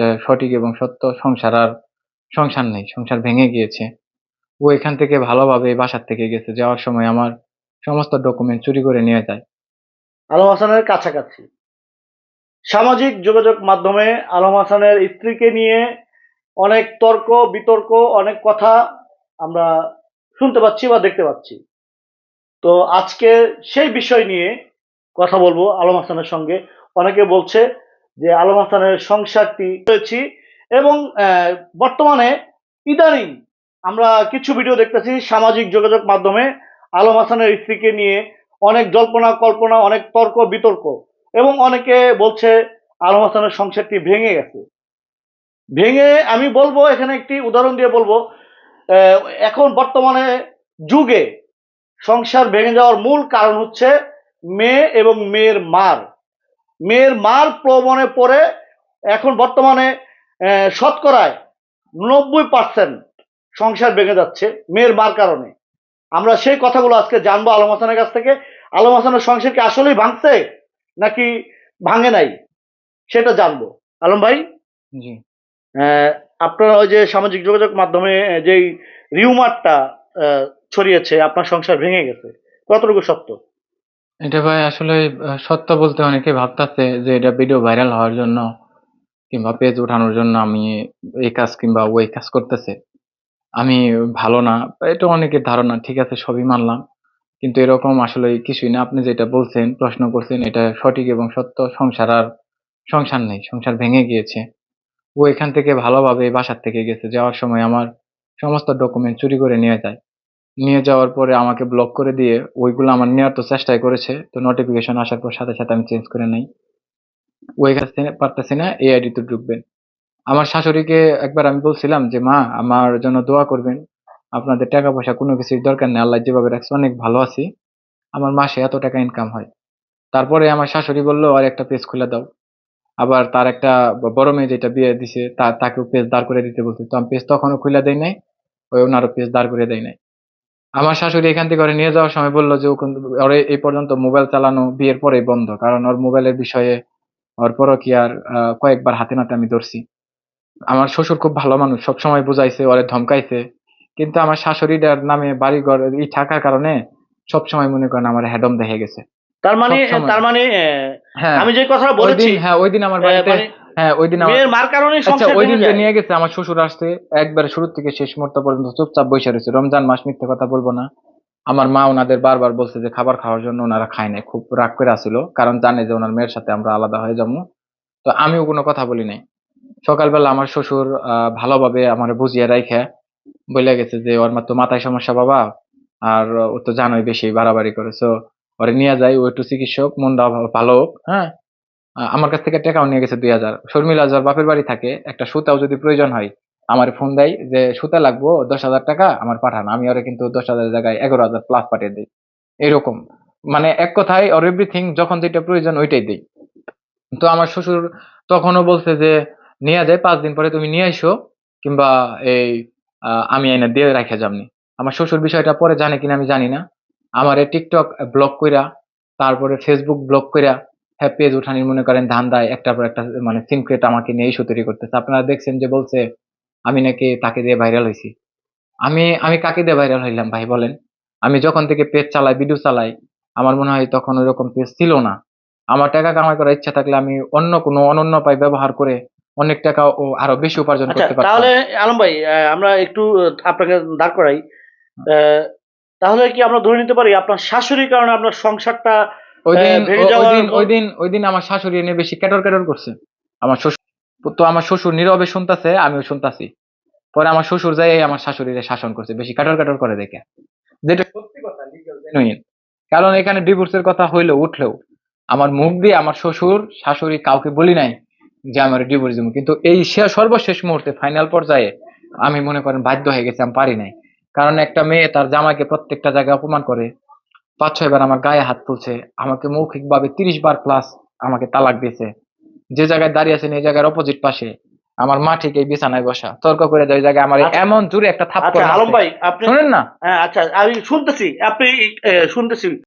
এটা সঠিক এবং সত্য, সংসার আর সংসার নেই, সংসার ভেঙে গিয়েছে। ও এখান থেকে ভালোভাবে বাসার থেকে গেছে, যাওয়ার সময় আমার সমস্ত ডকুমেন্ট চুরি করে নিয়ে যায়। আলম হাসানের কাছাকাছি। সামাজিক যোগাযোগ মাধ্যমে আলম হাসানের স্ত্রীকে নিয়ে অনেক তর্ক, বিতর্ক, অনেক কথা আমরা শুনতে পাচ্ছি বা দেখতে পাচ্ছি। তো আজকে সেই বিষয় নিয়ে কথা বলব আলম হাসানের সঙ্গে। অনেকে বলছে যে আলম হাসানের সংসারটি হয়েছি এবং বর্তমানে ইদানিং আমরা কিছু ভিডিও দেখতেছি সামাজিক যোগাযোগ মাধ্যমে আলম হাসানের স্ত্রীকে নিয়ে অনেক জল্পনা, কল্পনা, অনেক তর্ক, বিতর্ক এবং অনেকে বলছে আলম হাসানের সংসারটি ভেঙে গেছে। ভেঙে, আমি বলব, এখানে একটি উদাহরণ দিয়ে বলব এখন বর্তমানে যুগে সংসার ভেঙে যাওয়ার মূল কারণ হচ্ছে মেয়ে এবং মেয়ের মার। মেয়ের মার প্রবণে পড়ে এখন বর্তমানে শতকরায় নব্বই পার্সেন্ট সংসার ভেঙে যাচ্ছে মেয়ের মার কারণে। আমরা সেই কথাগুলো আজকে জানব আলম হাসানের কাছ থেকে। আলম হাসানের সংসার কি আসলেই ভাঙছে নাকি ভাঙে নাই সেটা জানব। আলম ভাই? জি। আহ, আপনার ওই যে সামাজিক যোগাযোগ মাধ্যমে যেই রিউমারটা ছড়িয়েছে আপনার সংসার ভেঙে গেছে কতটুকু সত্য? এটা ভাই আসলে সত্য বলতে অনেকে ভাবতাছে যে এটা ভিডিও ভাইরাল হওয়ার জন্য কিংবা পেজ ওঠানোর জন্য আমি এই কাজ কিংবা ওই কাজ করতেছে। আমি ভালো না, এটা অনেকের ধারণা, ঠিক আছে, সবই মানলাম। কিন্তু এরকম আসলে কিছুই না। আপনি যেটা বলছেন, প্রশ্ন করছেন, এটা সঠিক এবং সত্য, সংসার আর সংসার নেই, সংসার ভেঙে গিয়েছে। ও এখান থেকে ভালোভাবে বাসার থেকে গেছে, যাওয়ার সময় আমার সমস্ত ডকুমেন্ট চুরি করে নিয়ে যায়। নিয়ে যাওয়ার পরে আমাকে ব্লক করে দিয়ে ওইগুলো আমার নেওয়ার তো চেষ্টাই করেছে, তো নোটিফিকেশন আসার পর সাথে সাথে আমি চেঞ্জ করে নেই। ওই কাছে পারতেছি না, এই আইডি তো ঢুকবেন। আমার শাশুড়িকে একবার আমি বলছিলাম যে, মা, আমার জন্য দোয়া করবেন। আপনাদের টাকা পয়সা কোনো কিছুর দরকার নেই, আল্লাহ যেভাবে রাখছে, অনেক ভালো আছি। আমার মাসে এত টাকা ইনকাম হয়। তারপরে আমার শাশুড়ি বলল, আর একটা পেজ খুলে দাও। আবার তার একটা বড় মেয়ে যেটা বিয়ে দিছে তাকেও পেজ দাঁড় করে দিতে বলছে। তো আমি পেজ তখনও খুলে দেয় নাই, ওই ওনারও পেজ দাঁড় করে দেয় নাই। আমার শাশুড়ি এখান থেকে ওরে নিয়ে যাওয়ার সময় বলল যে ও কিন্তু ওরে এই পর্যন্ত মোবাইল চালানো বিয়ের পরেই বন্ধ কারণ ওর মোবাইলের বিষয়ে ওর পরও কি আর আহ, কয়েকবার হাতে নাতে আমি ধরছি। আমার শ্বশুর খুব ভালো মানুষ সবসময় বুঝাইছে ওরে ধমকাইছে। কিন্তু আমার শাশুড়িটার নামে বাড়িঘর ই থাকার কারণে সবসময় মনে করেন আমার হেডম দেখে গেছে। তার মানে সবসময়। তার মানে আহ, হ্যাঁ। আমি যে কথা ওই বলেছি দিন হ্যাঁ ওই দিন আমার আহ, বাড়িতে মানে হ্যাঁ ওই দিন আমার মার কারণে আচ্ছা সংসার ওই দিন যে নিয়ে গেছে আমার শ্বশুর আসছে একবার শুরু থেকে শেষ মুহূর্ত পর্যন্ত চুপচাপ বসে রয়েছে। রমজান মাস মিথ্যে কথা বলব না। আমার মা ওনাদের বারবার বলছে যে খাবার খাওয়ার জন্য ওনারা খায় নাই খুব রাগ করে আসছিল কারণ জানে যে ওনার মেয়ের সাথে আমরা আলাদা হয়ে যাব। তো আমিও কোনো কথা বলি নাই। সকালবেলা আমার শ্বশুর আহ, ভালোভাবে আমার বুঝিয়ে রাইখে বলে গেছে যে ওর মা তো মাথায় সমস্যা বাবা আর ও তো জানোই বেশি বাড়াবাড়ি করে। তো ওরে নিয়ে যাই ও একটু চিকিৎসক মনটা ভালো হোক হ্যাঁ? আমার কাছ থেকে টাকাও নিয়ে গেছে দুই হাজার। শর্মিলা যার বাপের বাড়ি থাকে, একটা সুতাও যদি প্রয়োজন হয়, আমার ফোন দেয় যে, সুতা লাগবো, দশ হাজার টাকা আমার পাঠান, আমি ওরে কিন্তু দশ হাজারের জায়গায় এগারো হাজার প্লাস পাঠিয়ে দিই। এরকম। মানে এক কথায় অর এভরিথিং যখন যেটা প্রয়োজন ওইটাই দিই। তো আমার শ্বশুর তখনও বলছে যে, নিয়ে যায় পাঁচ দিন পরে তুমি নিয়ে আইসো, কিংবা এই আমি এনে দিয়ে রাখে যামনি আমার শ্বশুর বিষয়টা পরে জানে কিনা আমি জানি না। আমার টিকটক ব্লক কইরা, তারপরে ফেসবুক ব্লক কইরা হ্যাঁ পেজ উঠানি মনে করেন ধান দেয় একটার পর একটা মানে সিনক্রেট আমাকে নিয়ে ইস্যু তৈরি করতেছে। আপনারা দেখছেন যে বলছে আমি নাকি তাকে দিয়ে ভাইরাল হয়েছি আমি আমি কাকে দিয়ে ভাইরাল হইলাম ভাই বলেন? আমি যখন থেকে পেজ চালাই ভিডিও চালাই আমার মনে হয় তখন ওইরকম পেজ ছিল না। আমার টাকা কামাই করার ইচ্ছা থাকলে আমি অন্য কোনো অনন্য পাই ব্যবহার করে অনেক টাকা ও আরও বেশি উপার্জন আচ্ছা করতে পারতাম। তাহলে আলম ভাই আমরা একটু আপনাকে দাঁড় করাই। আহ, তাহলে কি আমরা ধরে নিতে পারি আপনার শাশুড়ির কারণে আপনার সংসারটা দিন আমার শাশুড়ি এনে বেশি ক্যাটর ক্যাটর করছে। আমার শ্বশুর তো আমার শ্বশুর নীরবে শুনতাছে আমিও শুনতাছি। পরে আমার শ্বশুর যাই আমার শাশুড়িরে শাসন করছে বেশি কাটর কাটর করে দেখে। যেটা সত্যি কথা কারণ এখানে ডিভোর্সের কথা হইলেও উঠলেও আমার মুখ দিয়ে আমার শ্বশুর শাশুড়ি কাউকে বলি নাই যে আমার ডিভোর্স দিব। কিন্তু এই সর্বশেষ মুহূর্তে ফাইনাল পর্যায়ে আমি মনে করেন বাধ্য হয়ে গেছি আমি পারি নাই। কারণ একটা মেয়ে তার জামাইকে প্রত্যেকটা জায়গায় অপমান করে পাঁচ ছয় বার আমার গায়ে হাত তুলছে আমাকে মৌখিক ভাবে তিরিশ বার প্লাস আমাকে তালাক দিয়েছে। যে জায়গায় দাঁড়িয়ে আছেন এই জায়গার অপোজিট পাশে আমার মা ঠিক এই বিছানায় বসা। তর্ক করে দেয় জায়গায় আমার আচ্ছা। এমন জোরে একটা আচ্ছা থাপ্পড় আলম ভাই আপনি শুনেন না? হ্যাঁ আচ্ছা আমি শুনতেছি আপনি শুনতেছি।